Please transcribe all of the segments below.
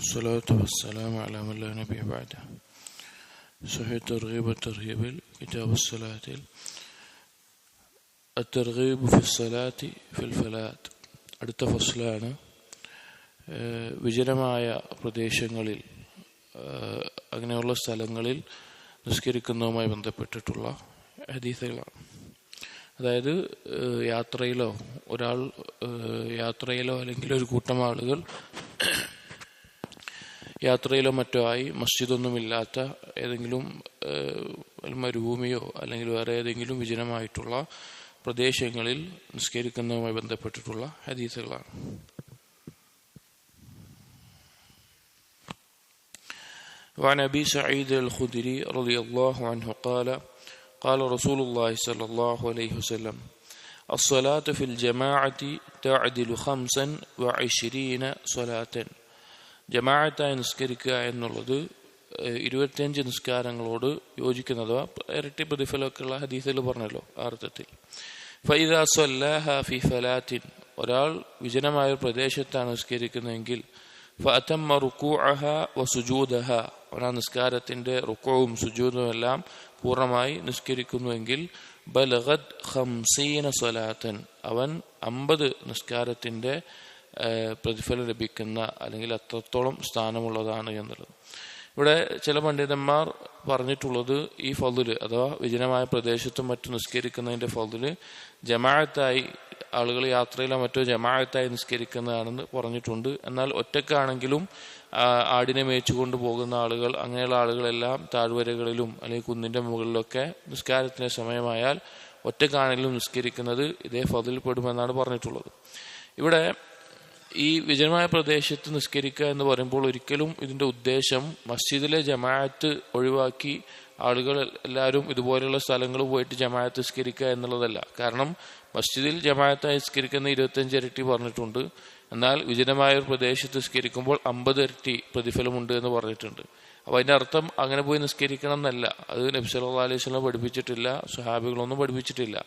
والصلاة والسلام على من لا نبي بعده صحيح الترغيب والترهيب كتاب الصلاة الترغيب في الصلاة في الفلاة അടുത്ത ഫസ്ലാണ് വിജനമായ പ്രദേശങ്ങളിൽ ഏഹ്, അങ്ങനെയുള്ള സ്ഥലങ്ങളിൽ നിസ്കരിക്കുന്നതുമായി ബന്ധപ്പെട്ടിട്ടുള്ള ഹദീസുകളാണ് അതായത് ഏഹ്, യാത്രയിലോ ഒരാൾ ഏഹ്, യാത്രയിലോ അല്ലെങ്കിൽ ഒരു കൂട്ടം ആളുകൾ യാത്രയിലോ മറ്റോ ആയി മസ്ജിദൊന്നുമില്ലാത്ത ഏതെങ്കിലും ഏഹ്, മരുഭൂമിയോ അല്ലെങ്കിൽ വേറെ ഏതെങ്കിലും വിജനമായിട്ടുള്ള പ്രദേശങ്ങളിൽ നിസ്കരിക്കുന്നതുമായി ബന്ധപ്പെട്ടിട്ടുള്ള ഹദീസുകളാണ് وعن أبي سعيد الخدري رضي الله عنه قال قال رسول الله صلى الله عليه وسلم الصلاة في الجماعة تعدل خمسا وعشرين صلاة ജമാഅത്തായി നിസ്കരിക്കുക എന്നുള്ളത് ഇരുപത്തിയഞ്ച് നിസ്കാരങ്ങളോട് യോജിക്കുന്നത് ഇരട്ടി പ്രതിഫലമൊക്കെയുള്ള ഹദീസിൽ പറഞ്ഞല്ലോ ആ അർത്ഥത്തിൽ. ഫി ഫലാത്തിൻ. ഒരാൾ വിജനമായ പ്രദേശത്താണ് നിസ്കരിക്കുന്നതെങ്കിൽ ഫഅതമ്മ റുക്കൂഅഹ വസുജൂദഹ അവൻ ആ നിസ്കാരത്തിന്റെ റുക്കവും സുജൂദും എല്ലാം പൂർണമായി നിസ്കരിക്കുന്നുവെങ്കിൽ ബലഗത് ഖംസീന സ്വലാത്തൻ. അവൻ അമ്പത് നിസ്കാരത്തിന്റെ ഏഹ്, പ്രതിഫലം ലഭിക്കുന്ന അല്ലെങ്കിൽ അത്രത്തോളം സ്ഥാനമുള്ളതാണ് എന്നുള്ളത്. ഇവിടെ ചില പണ്ഡിതന്മാർ പറഞ്ഞിട്ടുള്ളത് ഈ ഫതിൽ അഥവാ വിജനമായ പ്രദേശത്തും മറ്റും നിസ്കരിക്കുന്നതിന്റെ ഫതിൽ ജമാഅത്തായി ആളുകൾ യാത്രയിലോ മറ്റോ ജമാഅത്തായി നിസ്കരിക്കുന്നതാണെന്ന് പറഞ്ഞിട്ടുണ്ട്. എന്നാൽ ഒറ്റക്കാണെങ്കിലും ആടിനെ മേച്ചുകൊണ്ട് പോകുന്ന ആളുകൾ അങ്ങനെയുള്ള ആളുകളെല്ലാം താഴ്വരകളിലും അല്ലെങ്കിൽ കുന്നിന്റെ മുകളിലൊക്കെ നിസ്കാരത്തിന് സമയമായാൽ ഒറ്റക്കാണെങ്കിലും നിസ്കരിക്കുന്നത് ഇതേ ഫതിൽപ്പെടുമെന്നാണ് പറഞ്ഞിട്ടുള്ളത്. ഇവിടെ ഈ വിജനമായ പ്രദേശത്ത് നിസ്കരിക്കുക എന്ന് പറയുമ്പോൾ ഒരിക്കലും ഇതിന്റെ ഉദ്ദേശം മസ്ജിദിലെ ജമാഅത്ത് ഒഴിവാക്കി ആളുകൾ എല്ലാവരും ഇതുപോലെയുള്ള സ്ഥലങ്ങൾ പോയിട്ട് ജമാഅത്ത് നിസ്കരിക്കുക എന്നുള്ളതല്ല. കാരണം മസ്ജിദിൽ ജമാഅത്തായി നിസ്കരിക്കുന്ന ഇരുപത്തഞ്ച് ഇരട്ടി പറഞ്ഞിട്ടുണ്ട്. എന്നാൽ വിജനമായ ഒരു പ്രദേശത്ത് നിസ്കരിക്കുമ്പോൾ അമ്പത് ഇരട്ടി പ്രതിഫലമുണ്ട് എന്ന് പറഞ്ഞിട്ടുണ്ട്. അപ്പോൾ അതിന്റെ അർത്ഥം അങ്ങനെ പോയി നിസ്കരിക്കണം എന്നല്ല. അത് നബി അലൈഹി സ്വലം പഠിപ്പിച്ചിട്ടില്ല സുഹാബികളൊന്നും പഠിപ്പിച്ചിട്ടില്ല.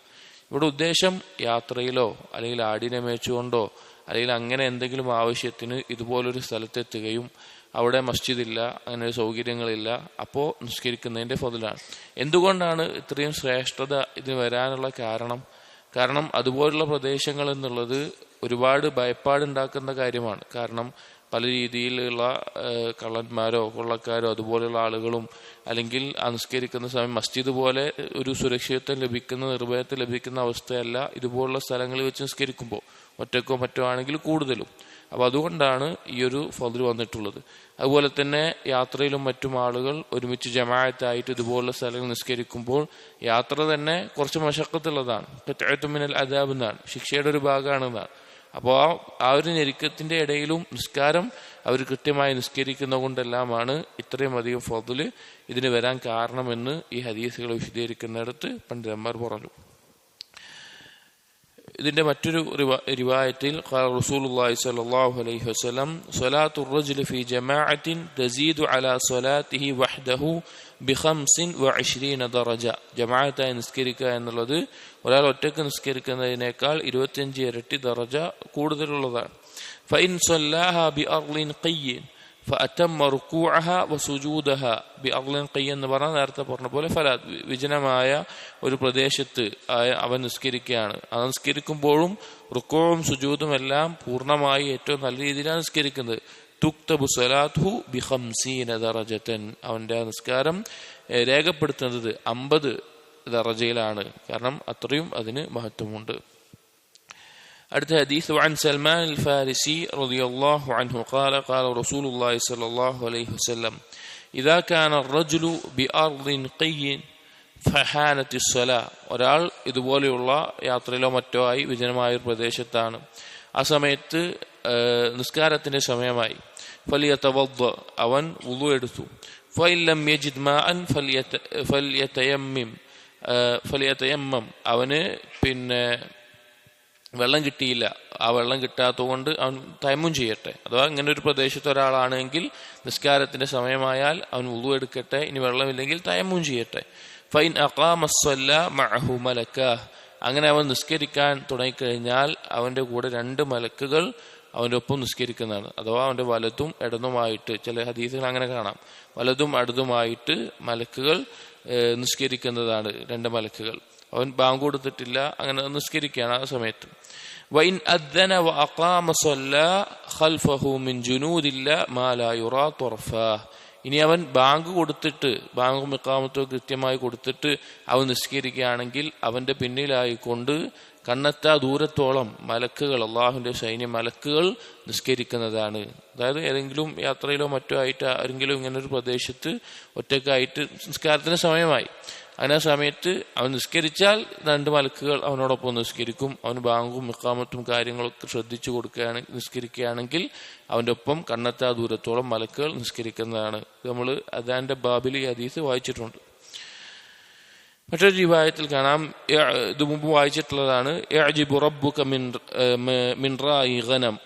ഇവിടെ ഉദ്ദേശം യാത്രയിലോ അല്ലെങ്കിൽ ആടിനെ മേച്ചുകൊണ്ടോ അല്ലെങ്കിൽ അങ്ങനെ എന്തെങ്കിലും ആവശ്യത്തിന് ഇതുപോലൊരു സ്ഥലത്തെത്തുകയും അവിടെ മസ്ജിദില്ല അങ്ങനെ സൗകര്യങ്ങളില്ല അപ്പോൾ നിസ്കരിക്കുന്നതിന്റെ ഫതിലാണ്. എന്തുകൊണ്ടാണ് ഇത്രയും ശ്രേഷ്ഠത ഇതിന് വരാനുള്ള കാരണം? കാരണം അതുപോലുള്ള പ്രദേശങ്ങൾ എന്നുള്ളത് ഒരുപാട് ഭയപ്പാടുണ്ടാക്കുന്ന കാര്യമാണ്. കാരണം പല രീതിയിലുള്ള കള്ളന്മാരോ കൊള്ളക്കാരോ അതുപോലെയുള്ള ആളുകളും അല്ലെങ്കിൽ അനുസ്കരിക്കുന്ന സമയം മസ്ജിദ് പോലെ ഒരു സുരക്ഷിതത്വം ലഭിക്കുന്ന നിർഭയത്വം ലഭിക്കുന്ന അവസ്ഥയല്ല ഇതുപോലുള്ള സ്ഥലങ്ങളിൽ വെച്ച് നിസ്കരിക്കുമ്പോൾ. ഒറ്റക്കോ മറ്റോ ആണെങ്കിൽ കൂടുതലും. അപ്പോൾ അതുകൊണ്ടാണ് ഈ ഒരു ഫതിൽ വന്നിട്ടുള്ളത്. അതുപോലെ തന്നെ യാത്രയിലും മറ്റും ആളുകൾ ഒരുമിച്ച് ജമാഅത്തായിട്ട് ഇതുപോലുള്ള സ്ഥലങ്ങൾ നിസ്കരിക്കുമ്പോൾ യാത്ര തന്നെ കുറച്ച് മശക്കത്തുള്ളതാണ്. മിനൽ അദാബ് എന്നാണ്. ശിക്ഷയുടെ ഒരു ഭാഗമാണെന്നാണ്. അപ്പോൾ ആ ആ ഒരു ഞെരുക്കത്തിന്റെ ഇടയിലും നിസ്കാരം അവർ കൃത്യമായി നിസ്കരിക്കുന്ന കൊണ്ടെല്ലാമാണ് ഇത്രയും അധികം ഫതിൽ ഇതിന് വരാൻ കാരണമെന്ന് ഈ ഹദീസുകൾ വിശദീകരിക്കുന്നിടത്ത് പണ്ഡിതന്മാർ പറഞ്ഞു. ഇതിന്റെ മറ്റൊരു റിവായത്തിൽ റസൂലുള്ളാഹി സ്വല്ലല്ലാഹു അലൈഹി വസല്ലം തസീദു അലാ സ്വലാത്തിഹി ബിഖംസിൻ വഇശ്രീന നിസ്കരിക്കുക എന്നുള്ളത് ഒരാൾ ഒറ്റയ്ക്ക് നിസ്കരിക്കുന്നതിനേക്കാൾ ഇരുപത്തിയഞ്ച് ഇരട്ടി ദറജ കൂടുതലുള്ളതാണ്. ഫൈൻ എന്ന് പറഞ്ഞ നേരത്തെ പറഞ്ഞ പോലെ ഫലാ വിജനമായ ഒരു പ്രദേശത്ത് അവൻ നിസ്കരിക്കുകയാണ്. അത് നിസ്കരിക്കുമ്പോഴും റുക്കോവും സുജൂദും എല്ലാം പൂർണമായി ഏറ്റവും നല്ല രീതിയിലാണ് നിസ്കരിക്കുന്നത്. തുക്തബു സലാത്തു ബിഹംസീന ദറജത്തൻ അവന്റെ നിസ്കാരം രേഖപ്പെടുത്തുന്നത് അമ്പത് ദറജയിലാണ്. കാരണം അത്രയും അതിന് മഹത്വമുണ്ട്. അടുത്ത ഹദീസ് وعن سلمان الفارسي رضي الله عنه قال قال رسول الله صلى الله عليه وسلم إذا كان الرجل بأرض قي فحانت الصلاة ഒരാൾ ഇതുപോലെയുള്ള യാത്രയിലോ മറ്റോ ആയി വിജനമായ ഒരു പ്രദേശത്താണ് ആ സമയത്ത് ഏഹ്, നിസ്കാരത്തിന്റെ സമയമായി ഫലിയതവദ്ദ അവൻ വുളു എടുത്തു فإن لم يجد ماء فليت- فليتيمم ഏഹ്, ഫലിയതയമ്മം അവന് പിന്നെ വെള്ളം കിട്ടിയില്ല. ആ വെള്ളം കിട്ടാത്തതുകൊണ്ട് അവൻ തൈമും ചെയ്യട്ടെ. അഥവാ ഇങ്ങനെ ഒരു പ്രദേശത്ത് ഒരാളാണെങ്കിൽ നിസ്കാരത്തിന്റെ സമയമായാൽ അവൻ ഉളു എടുക്കട്ടെ ഇനി വെള്ളമില്ലെങ്കിൽ തയമ്മും ചെയ്യട്ടെ. ഫൈൻ അക്കാമസ്വല്ല മഅഹു മലക്ക. അങ്ങനെ അവൻ നിസ്കരിക്കാൻ തുടങ്ങിക്കഴിഞ്ഞാൽ അവന്റെ കൂടെ രണ്ട് മലക്കുകൾ അവന്റെ ഒപ്പം നിസ്കരിക്കുന്നതാണ്. അഥവാ അവന്റെ വലതും ഇടതുമായിട്ട് ചില ഹദീസുകൾ അങ്ങനെ കാണാം. വലതും അടുതുമായിട്ട് മലക്കുകൾ നിസ്കരിക്കുന്നതാണ് രണ്ട് മലക്കുകൾ. അവൻ ബാങ്ക് കൊടുത്തിട്ടില്ല. അങ്ങനെ നിസ്കരിക്കുകയാണ് ആ സമയത്ത്. വൈൻ അദ്ദന ഖൽഫഹു ജുനൂദില്ല മാലാ യുറാ ഇനി അവൻ ബാങ്ക് കൊടുത്തിട്ട് ബാങ്ക് ഇക്കാമത്തോ കൃത്യമായി കൊടുത്തിട്ട് അവൻ നിസ്കരിക്കുകയാണെങ്കിൽ അവന്റെ പിന്നിലായിക്കൊണ്ട് കണ്ണെത്താ ദൂരത്തോളം മലക്കുകൾ അള്ളാഹുവിന്റെ സൈന്യ മലക്കുകൾ നിസ്കരിക്കുന്നതാണ്. അതായത് ഏതെങ്കിലും യാത്രയിലോ മറ്റോ ആയിട്ട് ആരെങ്കിലും ഇങ്ങനെ ഒരു പ്രദേശത്ത് ഒറ്റക്കായിട്ട് നിസ്കാരത്തിന് സമയമായി. അങ്ങനെ സമയത്ത് അവൻ നിസ്കരിച്ചാൽ രണ്ട് മലക്കുകൾ അവനോടൊപ്പം നിസ്കരിക്കും. അവൻ ബാങ്കും മിക്കാമത്തും കാര്യങ്ങളൊക്കെ ശ്രദ്ധിച്ചു കൊടുക്കുകയാണ് നിസ്കരിക്കുകയാണെങ്കിൽ അവന്റെ ഒപ്പം കണ്ണെത്താ ദൂരത്തോളം മലക്കുകൾ നിസ്കരിക്കുന്നതാണ്. നമ്മൾ അതാന്റെ ബാബിൽ ഈ വായിച്ചിട്ടുണ്ട്. മറ്റൊരു റിവായത്തിൽ കാണാം. ഇത് മുമ്പ് വായിച്ചിട്ടുള്ളതാണ്.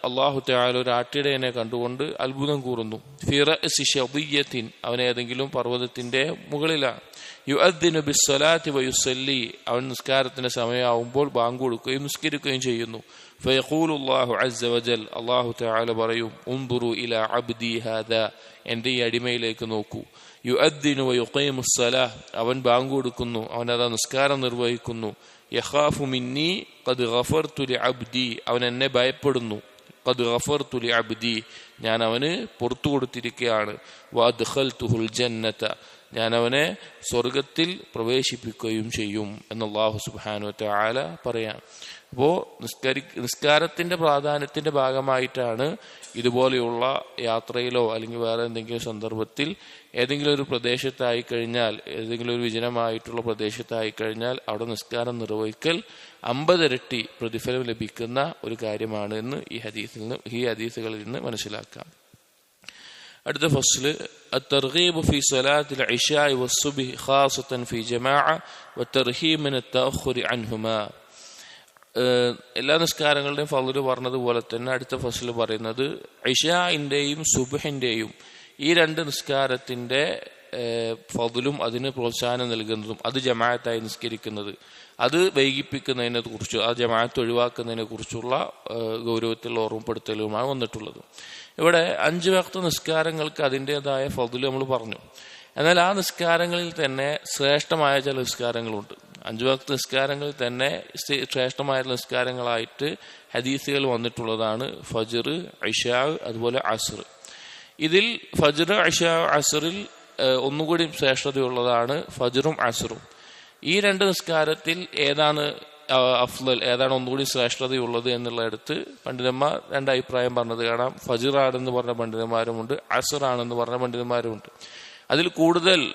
അള്ളാഹു തആല ഒരു ആട്ടിടയനെ കണ്ടുകൊണ്ട് അത്ഭുതം കൂറുന്നു. അവനേതെങ്കിലും അവൻ ഏതെങ്കിലും പർവതത്തിന്റെ മുകളിലാണ്. യുഅദ്ദിനു ബിസ്വലാത്തി വയുസല്ലി. അവൻ നിസ്കാരത്തിന്റെ സമയമാവുമ്പോൾ ബാങ്ക് കൊടുക്കുകയും നിസ്കരിക്കുകയും ചെയ്യുന്നു. ഫയഖൂലു അല്ലാഹു അസ്സ വജൽ. അല്ലാഹു തആല പറയും ഉംദുറു ഇലാ അബ്ദി ഹാദാ. എന്റെ ഈ അടിമയിലേക്ക് നോക്കൂ. യുഅദ്ദിനു വയുഖീമു സ്സലാഹ് അവൻ ബാങ്ക് കൊടുക്കുന്നു. അവൻ അതാ നിസ്കാരം നിർവഹിക്കുന്നു. യഖാഫു മിന്നി ഖദ് ഗഫർതു ലി അബ്ദി. അവൻ എന്നെ ഭയപ്പെടുന്നു. ഖദ് ഗഫർതു ലി അബ്ദി. ഞാൻ അവന് പുറത്തു കൊടുത്തിരിക്കുകയാണ് വഅദ്ഖൽതുഹുൽ ജന്നത. ഞാൻ അവനെ സ്വർഗത്തിൽ പ്രവേശിപ്പിക്കുകയും ചെയ്യും എന്ന് അല്ലാഹു സുബ്ഹാനഹു വതആല പറയാം. അപ്പോൾ നിസ്കരി നിസ്കാരത്തിന്റെ പ്രാധാന്യത്തിന്റെ ഭാഗമായിട്ടാണ് ഇതുപോലെയുള്ള യാത്രയിലോ അല്ലെങ്കിൽ വേറെ എന്തെങ്കിലും സന്ദർഭത്തിൽ ഏതെങ്കിലും ഒരു പ്രദേശത്തായി കഴിഞ്ഞാൽ ഏതെങ്കിലും ഒരു വിജനമായിട്ടുള്ള പ്രദേശത്തായി കഴിഞ്ഞാൽ അവിടെ നിസ്കാരം നിർവഹിക്കൽ അമ്പതിരട്ടി പ്രതിഫലം ലഭിക്കുന്ന ഒരു കാര്യമാണ് എന്ന് ഈ ഹദീസിൽ നിന്ന് ഈ ഹദീസുകളിൽ നിന്ന് മനസ്സിലാക്കാം. അടുത്ത ഫസ്ല് الترغيب في صلاة العشاء والصبح خاصة في جماعة والترهيب من التأخر عنهما എല്ലാ നിസ്കാരങ്ങളുടെയും ഫലര് പറഞ്ഞതുപോലെ തന്നെ അടുത്ത ഫസ്ലിൽ പറയുന്നത് ഇഷാഇന്റെയും സുബഹിന്റെയും ഈ രണ്ട് നിസ്കാരത്തിന്റെ ഫضലും അതിന് പ്രോത്സാഹനം നൽകുന്നതും അത് ജമാഅത്തായി നിസ്കരിക്കുന്നത് അത് വൈകിപ്പിക്കുന്നതിനെ കുറിച്ച് ആ ജമാഅത്ത് ഒഴിവാക്കുന്നതിനെ കുറിച്ചുള്ള ഗൗരവത്തിലുള്ള ഓർമ്മപ്പെടുത്തലുമാണ് വന്നിട്ടുള്ളത്. ഇവിടെ അഞ്ച് വക്ത നിസ്കാരങ്ങൾക്ക് അതിന്റെതായ ഫതിൽ നമ്മൾ പറഞ്ഞു. എന്നാൽ ആ നിസ്കാരങ്ങളിൽ തന്നെ ശ്രേഷ്ഠമായ ചില നിസ്കാരങ്ങളുണ്ട്. അഞ്ചു വക്ത നിസ്കാരങ്ങളിൽ തന്നെ ശ്രേഷ്ഠമായ നിസ്കാരങ്ങളായിട്ട് ഹദീസുകൾ വന്നിട്ടുള്ളതാണ് ഫജർ ഐഷാവ് അതുപോലെ അസർ ഇതിൽ ഫജർ ഇഷാ അസറിൽ ഒന്നുകൂടി ശ്രേഷ്ഠതയുള്ളതാണ് ഫജറും അസുറും. ഈ രണ്ട് നിസ്കാരത്തിൽ ഏതാണ് അഫ്ലൽ ഏതാണ് ഒന്നുകൂടി ശ്രേഷ്ഠതയുള്ളത് എന്നുള്ളടത്ത് പണ്ഡിതന്മാർ രണ്ട് അഭിപ്രായം പറഞ്ഞത് കാണാം. ഫജിറാണെന്ന് പറഞ്ഞ പണ്ഡിതന്മാരുമുണ്ട് അസുറാണെന്ന് പറഞ്ഞ പണ്ഡിതന്മാരുമുണ്ട്. അതിൽ കൂടുതൽ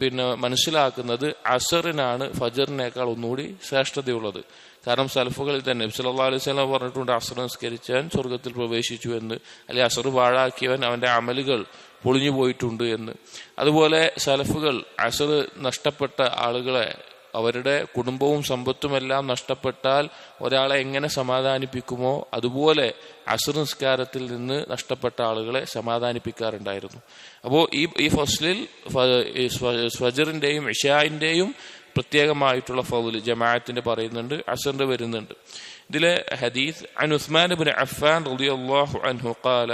പിന്നെ മനസ്സിലാക്കുന്നത് അസറിനാണ് ഫജറിനേക്കാൾ ഒന്നുകൂടി ശ്രേഷ്ഠതയുള്ളത്. കാരണം സലഫുകളിൽ തന്നെ സല്ലല്ലാഹു അലൈഹി വസല്ലം പറഞ്ഞിട്ടുണ്ട് അസർ നമസ്കരിച്ചാൻ സ്വർഗത്തിൽ പ്രവേശിച്ചു എന്ന്. അല്ലെങ്കിൽ അസർ പാഴാക്കിയവൻ അവന്റെ അമലുകൾ പൊളിഞ്ഞു പോയിട്ടുണ്ട് എന്ന്. അതുപോലെ സലഫുകൾ അസർ നഷ്ടപ്പെട്ട ആളുകളെ അവരുടെ കുടുംബവും സമ്പത്തുമെല്ലാം നഷ്ടപ്പെട്ടാൽ ഒരാളെ എങ്ങനെ സമാധാനിപ്പിക്കുമോ അതുപോലെ അസുർ നിസ്കാരത്തിൽ നിന്ന് നഷ്ടപ്പെട്ട ആളുകളെ സമാധാനിപ്പിക്കാറുണ്ടായിരുന്നു. അപ്പോൾ ഈ ഈ ഫസ്ലിൽ ഫജറിന്റെയും ഇഷായിന്റെയും പ്രത്യേകമായിട്ടുള്ള ഫൗല് ജമാഅത്തിന്റെ പറയുന്നുണ്ട് അസറിന്റെ വരുന്നുണ്ട് ഇതിലെ ഹദീസ് عن عثمان بن عفان رضي الله عنه قال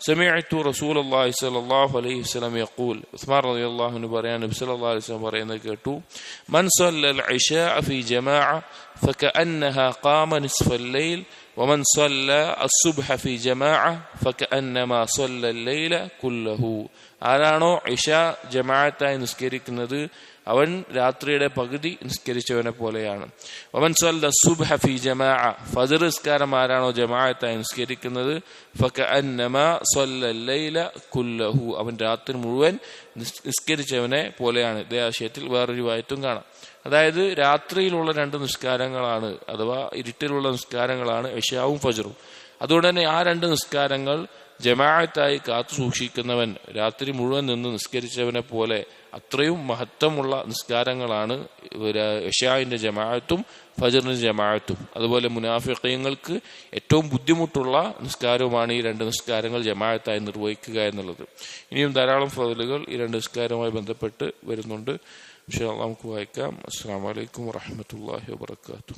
سمعت رسول الله صلى الله عليه وسلم يقول عثمان رضي الله عنه പറയാൻ നബി സല്ലല്ലാഹു അലൈഹി വസല്ലം പറയുന്നത് കേട്ടു من صلى العشاء في جماعة فكأنها قام نصف الليل ومن صلى الصبح في جماعة فكأنما صلى الليل كله ആരാണോ ഇഷ ജമാഅത്തായി നിസ്കരിക്കുന്നത് അവൻ രാത്രിയുടെ പകുതി നിസ്കരിച്ചവനെ പോലെയാണ്. അവൻ സല്ല സുബ്ഹ ഫി ജമാഅ. ഫജർ നിസ്കാരം ആരാണോ ജമാഅത്തായി നിസ്കരിക്കുന്നത്? കുല്ലഹു. അവൻ രാത്രി മുഴുവൻ നിസ്കരിച്ചവനെ പോലെയാണ്. ഇതേ ആശയത്തിൽ വേറൊരു വായത്തും കാണാം. അതായത് രാത്രിയിലുള്ള രണ്ട് നിസ്കാരങ്ങളാണ് അഥവാ ഇരുട്ടിലുള്ള നിസ്കാരങ്ങളാണ് ഇഷാവും ഫജറും. അതുകൊണ്ട് തന്നെ ആ രണ്ട് നിസ്കാരങ്ങൾ ജമാഅത്തായി കാത്തു സൂക്ഷിക്കുന്നവൻ രാത്രി മുഴുവൻ നിന്ന് നിസ്കരിച്ചവനെ പോലെ അത്രയും മഹത്വമുള്ള നിസ്കാരങ്ങളാണ് ഇഷാവിന്റെ ജമാഅത്തും ഫജറിന്റെ ജമാഅത്തും. അതുപോലെ മുനാഫിക്കയങ്ങൾക്ക് ഏറ്റവും ബുദ്ധിമുട്ടുള്ള നിസ്കാരവുമാണ് ഈ രണ്ട് നിസ്കാരങ്ങൾ ജമാഅത്തായി നിർവഹിക്കുക എന്നുള്ളത്. ഇനിയും ധാരാളം ഫതിലുകൾ ഈ രണ്ട് നിസ്കാരവുമായി ബന്ധപ്പെട്ട് വരുന്നുണ്ട്. പക്ഷേ നമുക്ക് വായിക്കാം. അസ്സാം വലൈക്കും വാഹമത്തല്ലാഹി വാബർക്കാത്തു